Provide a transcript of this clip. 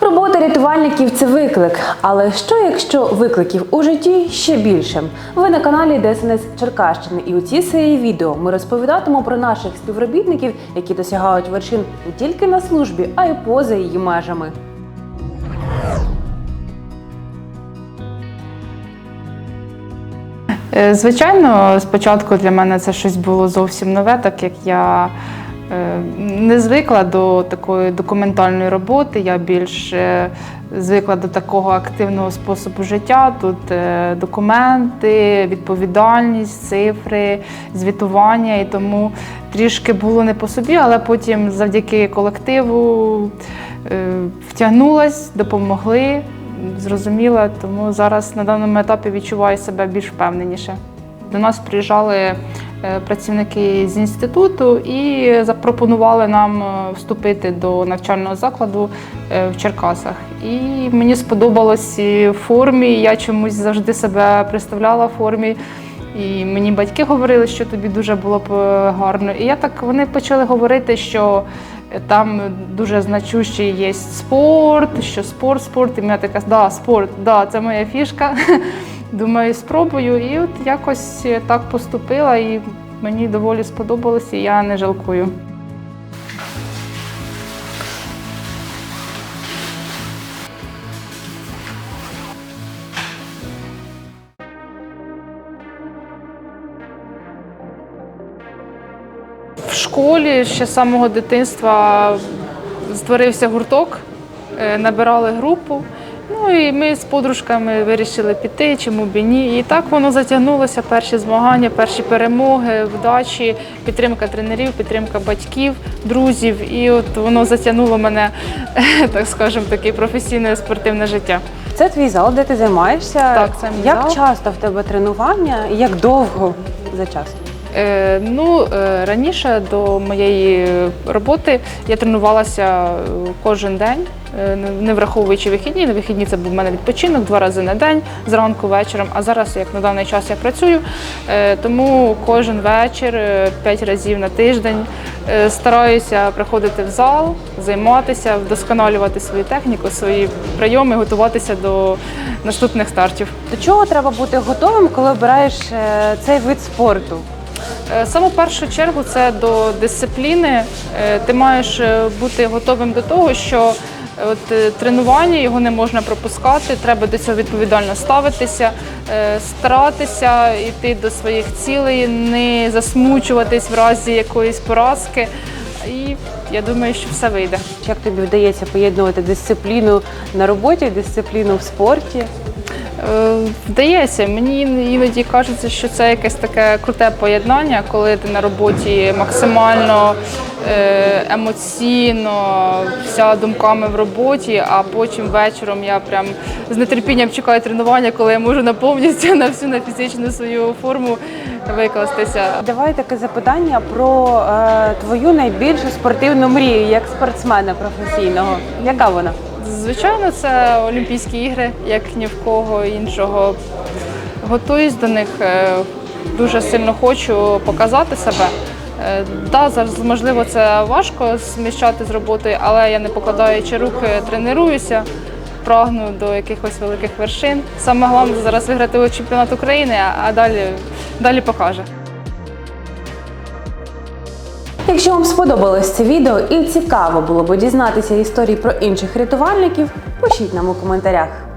Робота рятувальників це виклик. Але що якщо викликів у житті ще більше? Ви на каналі ДСНС Черкащини, і у цій серії відео ми розповідатимемо про наших співробітників, які досягають вершин не тільки на службі, а й поза її межами. Е, Звичайно, спочатку для мене це щось було зовсім нове, так як я не звикла до такої документальної роботи, я більш е, звикла до такого активного способу життя. Тут е, документи, відповідальність, цифри, звітування. І тому трішки було не по собі, але потім завдяки колективу е, втягнулась, допомогли. Зрозуміла, тому зараз на даному етапі відчуваю себе більш впевненіше. До нас приїжджали е, працівники з інституту і запропонували нам е, вступити до навчального закладу е, в Черкасах. І мені сподобалось в формі. Я чомусь завжди себе представляла в формі. І мені батьки говорили, що тобі дуже було б е, гарно. І я так вони почали говорити, що там дуже значущий є спорт, що спорт, спорт. І я така, да, спорт, да, це моя фішка. Думаю, спробую. І от якось так поступила, і мені доволі сподобалось, і я не жалкую. В школі ще з самого дитинства створився гурток, е, набирали групу. Ну і ми з подружками вирішили піти, чому б і ні. І так воно затягнулося. Перші змагання, перші перемоги, вдачі, підтримка тренерів, підтримка батьків, друзів. І от воно затягнуло мене, так скажемо, таке професійне спортивне життя. Це твій зал, де ти займаєшся. Так, це мій як зал. часто в тебе тренування і як довго за час? Е, ну, е, раніше до моєї роботи я тренувалася е, кожен день, не- враховуючи вихідні. На вихідні це був у мене відпочинок два рази на день, зранку, вечором. А зараз, як на даний час, я працюю, тому кожен вечір, п'ять разів на тиждень стараюся приходити в зал, займатися, вдосконалювати свою техніку, свої прийоми, готуватися до наступних стартів. До чого треба бути готовим, коли обираєш цей вид спорту? Е, Саме першу чергу це до дисципліни. Е, Ти маєш е, бути готовим до того, що от тренування його не можна пропускати, треба до цього відповідально ставитися, старатися йти до своїх цілей, не засмучуватись в разі якоїсь поразки. І я думаю, що все вийде. Як тобі вдається поєднувати дисципліну на роботі, дисципліну в спорті? Е, Вдається, мені іноді кажеться, що це якесь таке круте поєднання, коли ти на роботі максимально е, емоційно, вся думками в роботі, а потім вечором я прям з нетерпінням чекаю тренування, коли я можу наповнитися на всю на фізичну свою форму викластися. Давай таке запитання про е, твою найбільшу спортивну мрію як спортсмена професійного. Яка вона? Звичайно, це Олімпійські ігри, як ні в кого іншого. Готуюсь до них. е, Дуже сильно хочу показати себе. Е, Да, можливо це важко зміщати з роботи, але я не покладаючи руки, тренуюся, прагну до якихось великих вершин. Саме головне зараз виграти чемпіонат України, а далі, далі покаже. Якщо вам сподобалось це відео і цікаво було б дізнатися історії про інших рятувальників, пишіть нам у коментарях.